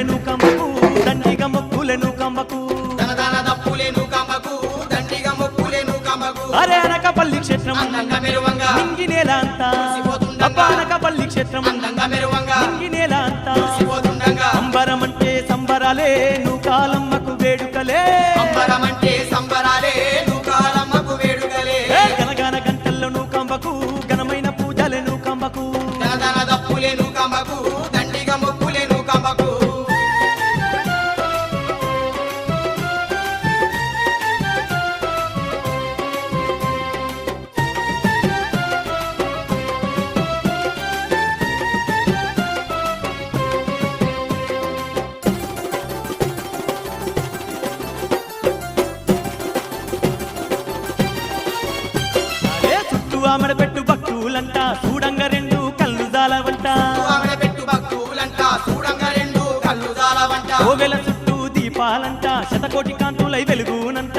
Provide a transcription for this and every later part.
దప్పులను కంబకు దండిగ మొక్కులను దండిగా నూకంబకు అరే అనకపల్లి క్షేత్రం అందంగా మెరువంగా. నింగి నేల అంతా. మురిసిపోతుండగా. అబ్బా అనకపల్లి క్షేత్రం అందంగా మెరువంగా. నింగి నేల అంతా. మురిసిపోతుండగా అంబరం అంటే సంబరాలే నువ్వు కాలమ్మకు వేడుకలే. అంబరమంటే శతకోటి కాంతులై వెలుగునంట.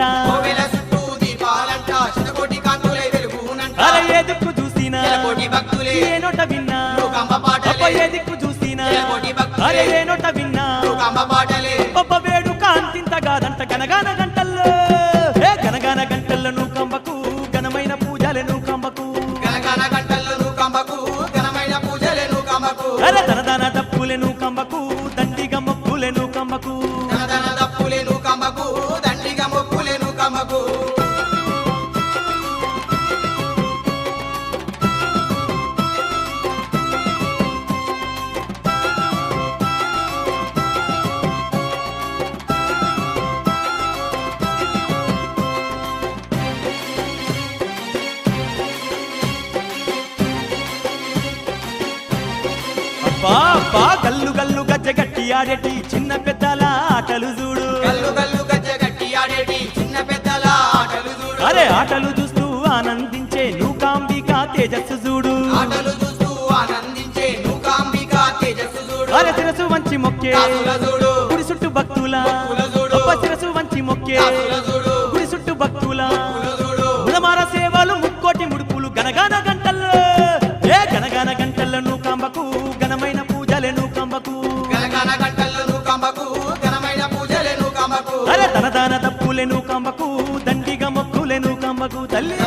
అరే ఏ దిక్కు చూసినా ఏ నోట విన్నా అప్ప ఏ దిక్కు చూసినా నెలకోటి భక్తులే. అరే ఏ నోట విన్నా నూకంబ పాటలే. ఒప్ప వేడు కాంతింత కాదంట గనగాన గంటల్లో. ఏ గనగాన గంటలను కంబకు ఘనమైన పూజలను కంబకు. అరే దనదాన దప్పులను కంబకు దండిగ మొక్కులను కంబకు. ఆడేటి చిన్న పెద్దల ఆటలు చూడు. గట్టి ఆడేటి చిన్న పెద్దల ఆటలు చూడు. అరే ఆటలు చూస్తూ ఆనందించే నూకాంబిక తేజస్సు చూడు. ఆటలు చూస్తూ ఆనందించే నూకాంబిక తేజస్సు చూడు. అరే శిరసు వంచి మొక్కే. చూడు. గుడి చుట్టూ భక్తుల. చూడు. శిరసు వంచి మొక్కే. గుడి చుట్టూ భక్తుల. తప్పులెను కమ్మకు దండిగా మొక్కులెను కమ్మకు తల్లి.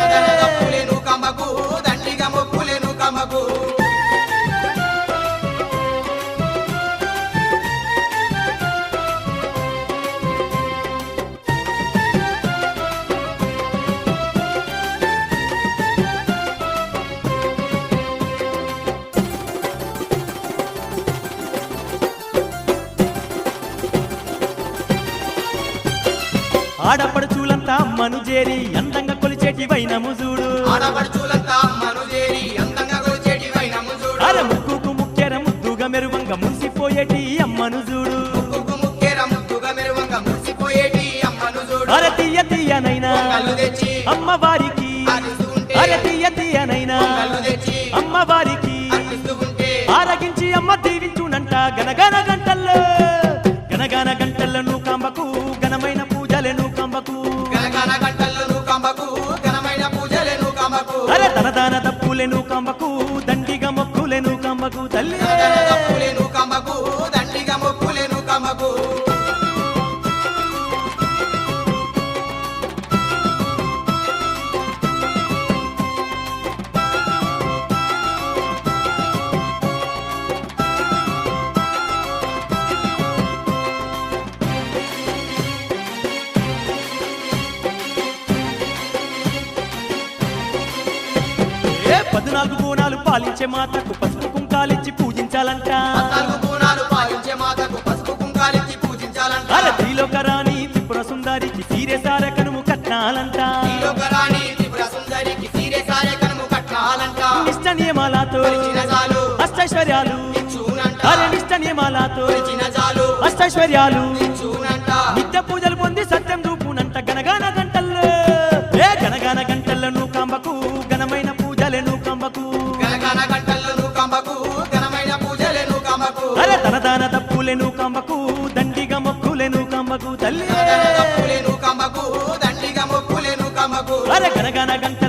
ఆడపడుచులంతా మనుజేరి అందంగా కొలిచేటి వైనము చూడు అరే ముక్కుకు ముక్కెర ముద్దుగా మెరువంగా మురిసిపోయేటి అమ్మను చూడు. అరే తీయ తీయనైనా అమ్మవారికి అరే తీయ తీయనైనా అమ్మవారికి ఆరగించి అమ్మ దీవించునంట. గనగన దాన తప్పులెను కంబకు మొక్కులెను కమ్మకు తల్లి. పాలించే మాతకు పసుపు కుంకాలిచ్చి పూజించాలంట. పద్నాలుగు పూనాలు పాలించే మాతకు పసుపు కుంకాలిచ్చి పూజించాలంట. అరే త్రిలోక రాణి త్రిపుర సుందరికి సీరే సార కనుము కట్నాలంట. నిష్ట నియమాలతో అష్టైశ్వర్యాలు. అరే నిష్ట నియమాలతో అష్టైశ్వర్యాలు. నిత్య పూజలు పొంది సత్యం చూపునంట అరే తన దాన తప్పులెను కంబకు దండిగ మొక్కులెను కంబకు తల్లి. ధన ధన దప్పులే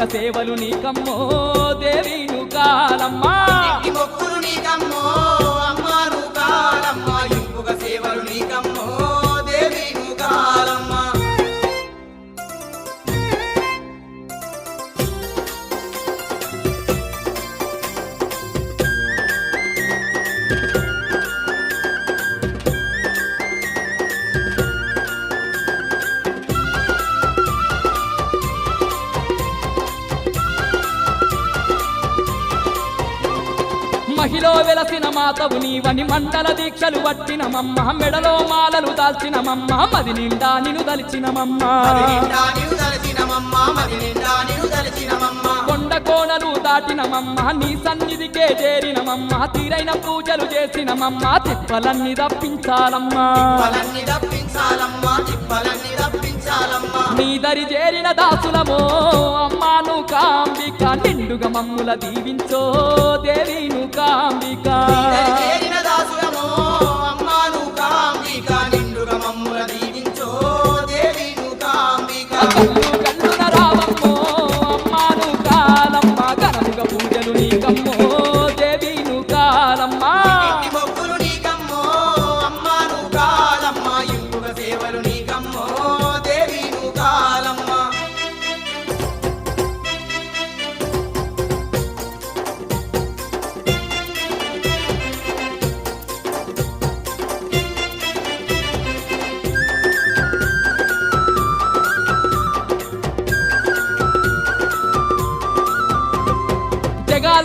యుగ సేవలు నీకమ్మో దేవి కాలమ్మ మొక్కులు నీకమ్మో. మాతవు నీవని మండల దీక్షలు పట్టిన మమ్మ. మెడలో మాలలు దాల్చిన మమ్మ. మది నిండా నిను దలిచిన మమ్మ. కొండ కోణలు దాటిన మమ్మ. నీ సన్నిధికే చేరిన మమ్మ. తీరైన పూజలు చేసిన మమ్మ. తిప్పలన్నీ తప్పించాలమ్మా. తిప్పలన్నీ తప్పించాలమ్మ. తిప్పలన్నీ తప్పించాలమ్మ. నీ దరి చేరిన దాసులమో అమ్మాను కాంబిక నిండుగా మమ్ముల దీవించో దేవిను కాంబిక.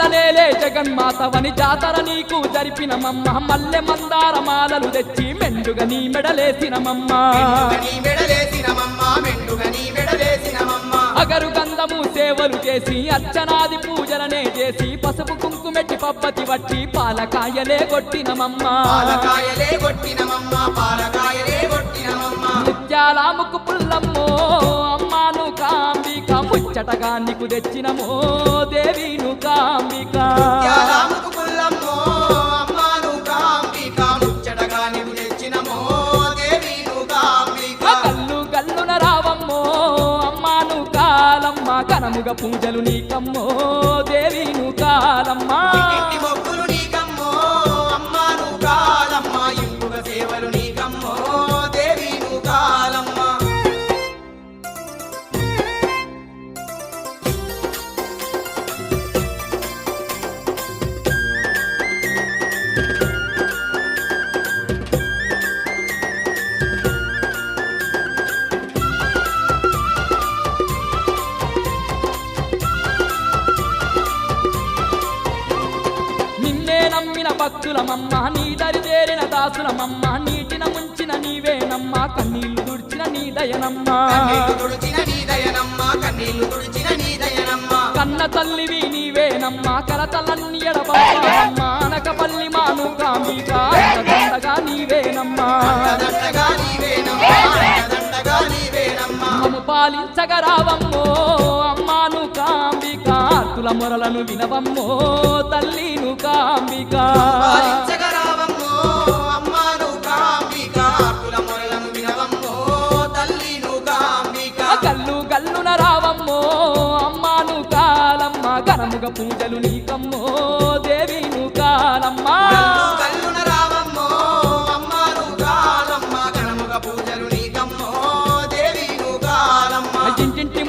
నేలే జగన్మాతవని జాతర నీకు జరిపిన మమ్మ. మల్లె మందార మాలలు తెచ్చి మెండుగా నీ మెడలేసిన మమ్మ. మెడలేసినమమ్మ అగరు గంధము సేవలు చేసి అర్చనాది పూజలనే చేసి పసుపు కుంకుమెట్టి పబ్బతి వట్టి పాలకాయలే కొట్టినమమ్మ ముత్యాల ముక్కు పుల్లమ్మో ముచ్చటగా నీకు తెచ్చినమో దేవిను కాంబిక కల్లు గల్లున రావమ్మో అమ్మాను కాలమ్మ ఘనముగా పూజలు నీకమ్మో దేవిను కాలమ్మ నీవేనమ్మ కరతలన్ని ఎడబాపమ్మ అనకపల్లి మాను కాంబిక దండగా నీవేనమ్మా మమ్ము పాలించగరావమ్మో అమ్మాను కాంబిక. ఆర్తుల మొరలను వినవమ్మో తల్లిను కాంబిక. మాసముగ పూజలు నీకమ్మో దేవి నువ్వు కాలమ్మా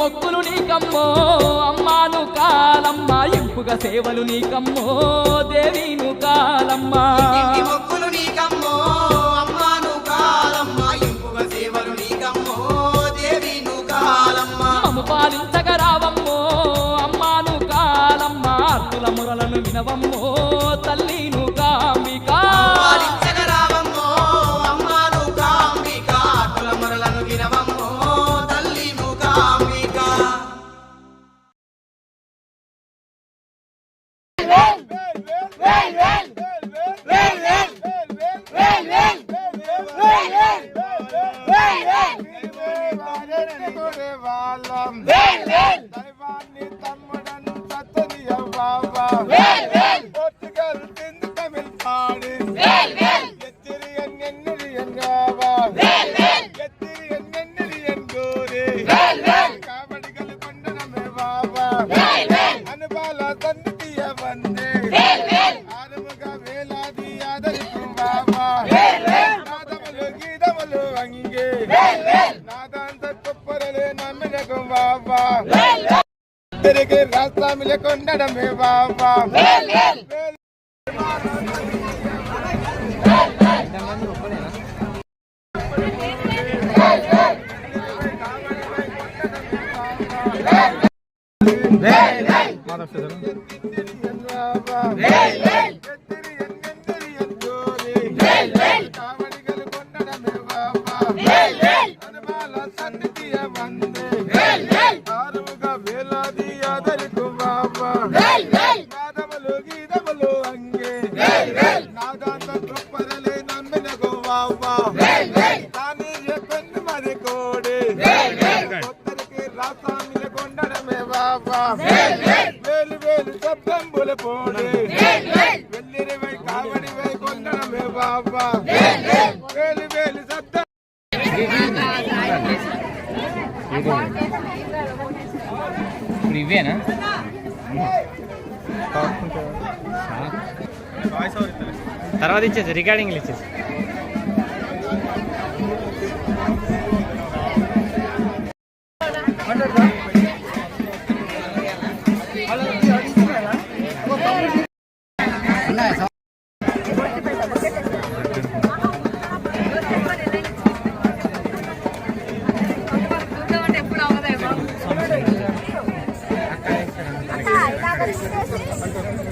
మొక్కులు నీకమ్మో అమ్మాను కాలమ్మా ఇంపుగా సేవలు నీకమ్మో దేవి నువ్వు కాలమ్మా మొక్కులు నీకమ్మో మురలను వినవమ్మో తల్లి. తిరిగి రాస్తాములే కొండడమే బాబా. Hey, hey! తర్వాత ఇచ్చేసి రికార్డింగ్లు ఇచ్చేసి Thank you.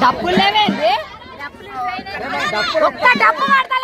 డప్పులు లేవేంది ఒక్క డప్పు పడతా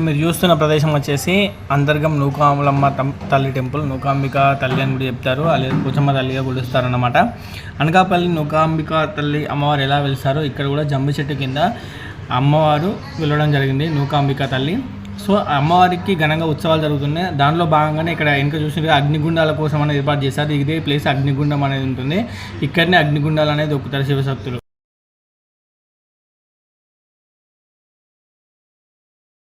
ఇప్పుడు మీరు చూస్తున్న ప్రదేశం వచ్చేసి అంతర్గం నూకాములమ్మ తల్లి టెంపుల్. నూకాంబిక తల్లి అని కూడా చెప్తారు. అలాగే కూచమ్మ తల్లిగా కొలుస్తారు అనమాట అనకాపల్లి నూకాంబిక తల్లి అమ్మవారు ఎలా వెళ్తారో ఇక్కడ కూడా జంబి చెట్టు కింద అమ్మవారు వెళ్ళడం జరిగింది నూకాంబిక తల్లి. సో అమ్మవారికి ఘనంగా ఉత్సవాలు జరుగుతున్నాయి. దానిలో భాగంగానే ఇక్కడ వెనుక చూసిన అగ్నిగుండాల కోసం అనేది ఏర్పాటు చేశారు. ఇదే ప్లేస్ అగ్నిగుండం అనేది ఉంటుంది. ఇక్కడనే అగ్నిగుండాలు అనేది దొక్కుతారు శివశక్తులు.